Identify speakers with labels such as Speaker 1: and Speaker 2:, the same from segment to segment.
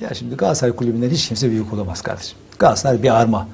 Speaker 1: Ya şimdi Galatasaray Kulübü'nden hiç kimse büyük olamaz kardeşim. Galatasaray bir arma.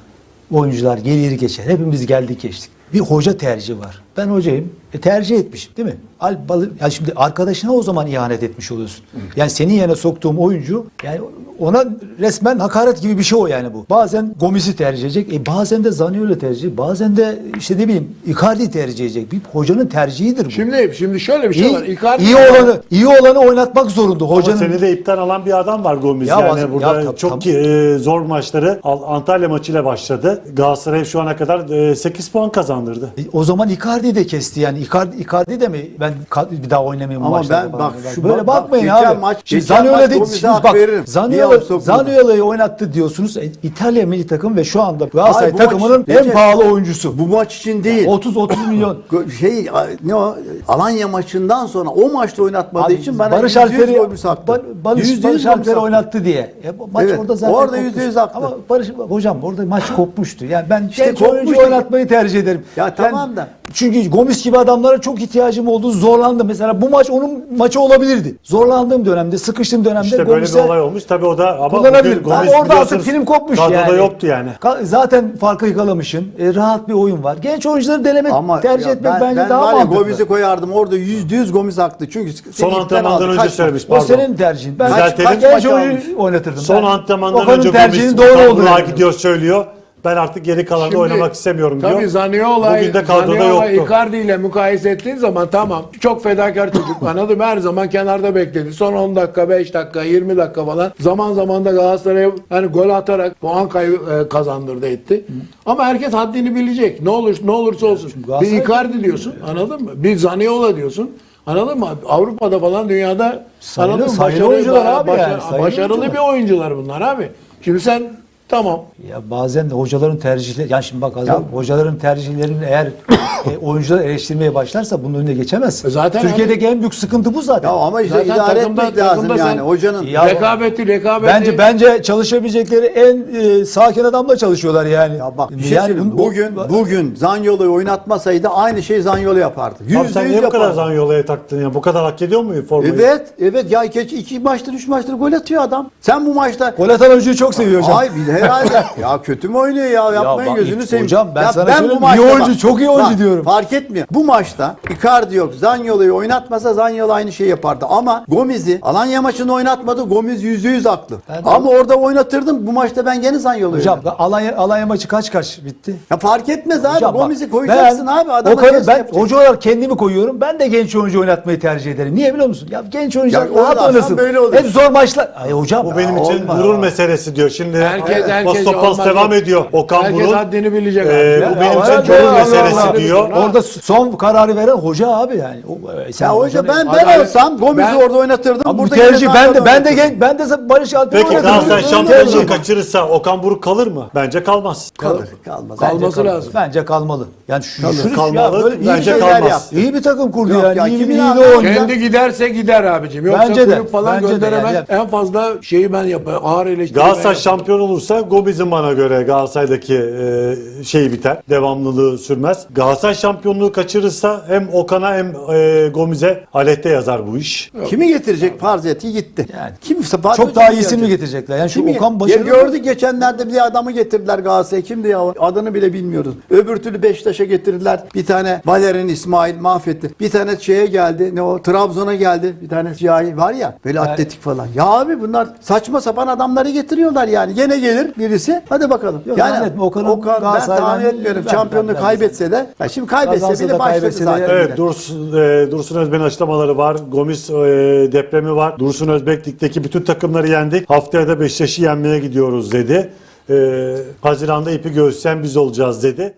Speaker 1: Oyuncular gelir geçer. Hepimiz geldik geçtik. Bir hoca tercihi var. Ben hocayım. E tercih etmişim değil mi? Al, balı, ya şimdi arkadaşına o zaman ihanet etmiş oluyorsun. Yani senin yerine soktuğum oyuncu yani ona resmen hakaret gibi bir şey o yani bu. Bazen Gomis'i tercih edecek. E bazen de Zaniolo tercih. Bazen de işte ne bileyim Icardi tercih edecek. Bir hocanın tercihidir bu.
Speaker 2: Şimdi şimdi şöyle bir şey var.
Speaker 1: iyi,
Speaker 2: Icardi
Speaker 1: iyi olanı iyi olanı oynatmak zorunda hocanın.
Speaker 3: Ama seni de ipten alan bir adam var Gomis.
Speaker 1: Ya
Speaker 3: yani
Speaker 1: bas-
Speaker 3: burada
Speaker 1: ya tab-
Speaker 3: çok
Speaker 1: tam-
Speaker 3: ki, e, zor maçları Al- Antalya maçıyla başladı. Galatasaray şu ana kadar e, 8 puan kazandırdı.
Speaker 1: E, O zaman Icardi de kesti yani. Icardi, Icardi de mi ben bir daha oynamayayım bu
Speaker 4: Ama ben-
Speaker 1: falan.
Speaker 4: bak şu
Speaker 1: böyle
Speaker 4: bak-
Speaker 1: bakmayın
Speaker 4: bak,
Speaker 1: abi.
Speaker 4: maç-
Speaker 1: Şimdi Zaniolo dedi- şimdi bak Zaniolo? Zaniolo'yu oynattı diyorsunuz. E, İtalya milli takım ve şu anda Galatasaray
Speaker 4: Hayır, bu maç-
Speaker 1: takımının en pahalı oyuncusu.
Speaker 4: Bu maç için değil.
Speaker 1: 30 30 milyon.
Speaker 4: Şey ne o Alanya maçından sonra o maçta oynatmadığı
Speaker 1: Abi,
Speaker 4: için bana
Speaker 1: Barış Alper'i. Bar- Barış, Barış
Speaker 4: gol
Speaker 1: Alper
Speaker 4: müsaade.
Speaker 1: oynattı diye. E, maç
Speaker 4: Evet,
Speaker 1: orada zaten
Speaker 4: orada
Speaker 1: kopmuş.
Speaker 4: yüzde yüz haklı.
Speaker 1: Ama Barış hocam orada maç kopmuştu. Yani ben
Speaker 4: İşte
Speaker 1: genç oyuncu oynatmayı tercih ederim.
Speaker 4: Ya tamam da.
Speaker 1: Çünkü Gomis gibi adamlara çok ihtiyacım oldu. Zorlandım. Mesela bu maç onun maçı olabilirdi. Zorlandığım dönemde, sıkıştığım dönemde
Speaker 3: İşte böyle bir
Speaker 1: Gomis'e
Speaker 3: olay olmuş. Tabii o da ama
Speaker 1: kullanabilirim.
Speaker 3: bugün
Speaker 1: Ama
Speaker 3: Gomis
Speaker 1: orada artık
Speaker 3: biliyorsunuz
Speaker 1: film kopmuş
Speaker 3: kadroda
Speaker 1: yani.
Speaker 3: yoktu yani.
Speaker 1: Ka- Zaten farkı yakalamışsın. E, rahat bir oyun var. Genç oyuncuları denemek,
Speaker 4: Ama
Speaker 1: tercih
Speaker 4: ya
Speaker 1: etmek
Speaker 4: ben,
Speaker 1: bence
Speaker 4: ben
Speaker 1: daha
Speaker 4: var ya
Speaker 1: mantıklı.
Speaker 4: Gomis'i koyardım. Orada yüzde yüz Gomis haklı. Çünkü
Speaker 3: Son
Speaker 4: ipten
Speaker 3: antrenmandan
Speaker 4: aldı.
Speaker 3: önce
Speaker 4: Kaç-
Speaker 3: söylemiş
Speaker 1: O
Speaker 3: pardon.
Speaker 1: senin tercihin. Ben
Speaker 3: Düzeltelim.
Speaker 1: kaç genç
Speaker 4: Maç
Speaker 1: oyuncu
Speaker 4: almış.
Speaker 1: oynatırdım.
Speaker 3: Son
Speaker 1: Ben-
Speaker 3: antrenmandan
Speaker 1: Okan'ın
Speaker 3: önce
Speaker 1: tercihinin
Speaker 3: Gomis
Speaker 1: doğru olduğunu düşünüyorum.
Speaker 3: gidiyor söylüyor. Ben artık geri kalanda
Speaker 2: Şimdi-
Speaker 3: oynamak istemiyorum diyor.
Speaker 2: Tabii Zaniola'yı
Speaker 3: Bugün de kadroda
Speaker 2: Zaniola
Speaker 3: yoktu.
Speaker 2: Icardi ile mukayese ettiğin zaman tamam. Çok fedakar çocuk anladım. Her zaman kenarda bekledi. Son 10 dakika, 5 dakika, 20 dakika falan. Zaman zaman da Galatasaray'a hani gol atarak puan kaybı e, kazandırdı etti. Ama herkes haddini bilecek. Ne olur ne olursa olsun. Bir Icardi diyorsun. Anladın mı? Bir Zaniola diyorsun. Anladın mı? Avrupa'da falan dünyada
Speaker 1: Sayılı-
Speaker 2: anladın mı?
Speaker 1: sayılı oyuncular abi yani, sayılı
Speaker 2: başarılı
Speaker 1: oyuncular.
Speaker 2: bir oyuncular bunlar abi. Şimdi sen tamam
Speaker 1: Ya bazen de hocaların tercihleri, yani şimdi bak
Speaker 4: Ya-
Speaker 1: hocaların tercihlerini eğer e, oyuncular eleştirmeye başlarsa bunun önüne geçemez.
Speaker 2: E zaten
Speaker 1: Türkiye'deki en büyük sıkıntı bu zaten.
Speaker 4: Ya ama işte
Speaker 2: Zaten
Speaker 4: idare
Speaker 2: takımda-
Speaker 4: etmek lazım
Speaker 2: takımda
Speaker 4: yani.
Speaker 2: sen-
Speaker 4: Hocanın
Speaker 1: Ya-
Speaker 2: rekabeti rekabeti
Speaker 1: Bence bence çalışabilecekleri en e, sakin adamla çalışıyorlar yani.
Speaker 4: Ya bak bir şey
Speaker 1: yani bunu-
Speaker 4: bugün bugün Zanyolu'yu oynatmasaydı aynı şey Zanyolu yapardı.
Speaker 3: Abi
Speaker 4: Yüzde
Speaker 3: sen
Speaker 4: yüz
Speaker 3: niye bu kadar
Speaker 4: yapardı.
Speaker 3: Zanyola'ya taktın ya? Bu kadar hak ediyor mu formayı?
Speaker 4: Evet, evet ya iki, iki maçtır, üç maçtır gol atıyor adam. Sen bu maçta
Speaker 1: Gol atan oyuncuyu çok seviyor hocam.
Speaker 4: Ay bir- herhalde. ya kötü mü oynuyor ya? Yapmayın
Speaker 1: bak,
Speaker 4: gözünü seveyim.
Speaker 1: hocam ben
Speaker 4: Ya
Speaker 1: sana söyleyeyim,
Speaker 4: bu
Speaker 1: iyi oyuncu, çok iyi oyuncu diyorum.
Speaker 4: Fark etmiyor. Bu maçta Icardi yok. Zanyolu'yu oynatmasa Zanyolu aynı şeyi yapardı. Ama Gomez'i Alanya maçında oynatmadı. Gomez yüzde yüz haklı.
Speaker 1: Ben de-
Speaker 4: Ama orada oynatırdım. Bu maçta ben gene Zanyolu'yu
Speaker 1: Hocam
Speaker 4: oynatırdım.
Speaker 1: Alanya, Alanya maçı kaç kaç bitti?
Speaker 4: Ya fark etmez abi.
Speaker 1: Hocam bak,
Speaker 4: Gomez'i koyacaksın
Speaker 1: ben,
Speaker 4: abi. Adamı
Speaker 1: Okan'ı
Speaker 4: test
Speaker 1: ben
Speaker 4: yapacak.
Speaker 1: hoca olarak kendimi koyuyorum. Ben de genç oyuncu oynatmayı tercih ederim. Niye biliyor musun? Ya genç oyuncular
Speaker 4: Ya
Speaker 1: rahat
Speaker 4: oynarsan
Speaker 1: oynasın.
Speaker 4: böyle olur.
Speaker 1: Hep zor maçlar. Ay hocam.
Speaker 3: Bu benim için
Speaker 1: olmaz.
Speaker 3: gurur meselesi diyor. Şimdi
Speaker 2: Herkes- herkes
Speaker 3: Topal
Speaker 2: olmaz.
Speaker 3: devam ediyor. Okan
Speaker 2: herkes
Speaker 3: Burun.
Speaker 2: haddini bilecek
Speaker 3: Ee,
Speaker 2: abi.
Speaker 3: bu
Speaker 1: Ya
Speaker 3: benim için
Speaker 1: ya,
Speaker 3: meselesi
Speaker 1: Allah
Speaker 3: diyor.
Speaker 1: Orada son kararı veren hoca abi yani. O, e, sen
Speaker 4: Ya hoca ben ben
Speaker 2: abi,
Speaker 4: olsam Gomez'i
Speaker 2: ben-
Speaker 4: orada oynatırdım.
Speaker 1: Abi bu
Speaker 4: Burada
Speaker 1: tercih ben de ben de genç ben de Barış Alper'i
Speaker 3: Peki
Speaker 1: oynatırım.
Speaker 3: Galatasaray
Speaker 1: Öyle
Speaker 3: şampiyonluğu
Speaker 1: tercih.
Speaker 3: kaçırırsa Okan Buruk kalır mı? Bence kalmaz.
Speaker 4: Kalır. Kalmaz.
Speaker 1: Bence
Speaker 2: Kalması
Speaker 1: kalmalı.
Speaker 2: lazım.
Speaker 1: Bence kalmalı. Yani şu,
Speaker 4: Kalır.
Speaker 1: şu-
Speaker 3: Kalmalı.
Speaker 1: böyle iyi
Speaker 3: Bence
Speaker 4: şeyler
Speaker 3: kalmaz.
Speaker 4: yaptı.
Speaker 1: İyi bir takım kurdu
Speaker 4: Yok
Speaker 1: yani.
Speaker 4: ya,
Speaker 1: iyi,
Speaker 4: kimin
Speaker 1: iyi de.
Speaker 2: Kendi giderse gider abicim. Yoksa
Speaker 1: Bence de,
Speaker 2: kulüp falan
Speaker 1: bence de
Speaker 2: gönderemez.
Speaker 1: yani.
Speaker 2: En fazla şeyi ben yaparım. Ağır eleştiri
Speaker 3: Galatasaray
Speaker 2: ben yaparım.
Speaker 3: şampiyon olursa Gomez'in bana göre Galatasaray'daki e, şeyi biter. Devamlılığı sürmez. Galatasaray şampiyonluğu kaçırırsa hem Okan'a hem e, Gomez'e aleyhte yazar bu iş.
Speaker 4: Kimi getirecek farz et ki gitti.
Speaker 1: Yani.
Speaker 4: Kimse
Speaker 1: Çok daha iyisini mi getirecekler? Yani şu
Speaker 4: Kimi?
Speaker 1: Okan
Speaker 4: Ya
Speaker 1: başarılı.
Speaker 4: gördük geçenlerde bir adamı getirdiler Galatasaray'a. Kimdi ya? o? Adını bile bilmiyoruz. Öbür türlü Beşiktaş'a getirdiler. Bir tane Valerian İsmail mahvetti. Bir tane şeye geldi. Ne o? Trabzon'a geldi. Bir tane cahil var ya. Böyle
Speaker 1: Yani-
Speaker 4: atletik falan. Ya abi bunlar saçma sapan adamları getiriyorlar yani. Gene gelir birisi. Hadi bakalım.
Speaker 1: Yok,
Speaker 4: yani
Speaker 1: zannetme. Okan'ın
Speaker 4: Okan ben
Speaker 1: Galatasaray'dan-
Speaker 4: tahmin etmiyorum.
Speaker 1: ben-
Speaker 4: Şampiyonluğu
Speaker 1: ben- ben-
Speaker 4: kaybetse de. Ya şimdi kaybetse
Speaker 1: Kazansa
Speaker 4: bile başladı
Speaker 1: kaybetse de-
Speaker 4: zaten.
Speaker 3: Evet. Dursun, e, Dursun Özbek'in açıklamaları var. Gomis e, depremi var. Dursun Özbek ligdeki bütün takımları yendik. Haftaya da Beşiktaş'ı yenmeye gidiyoruz dedi. E, Haziran'da ipi göğüsleyen biz olacağız dedi.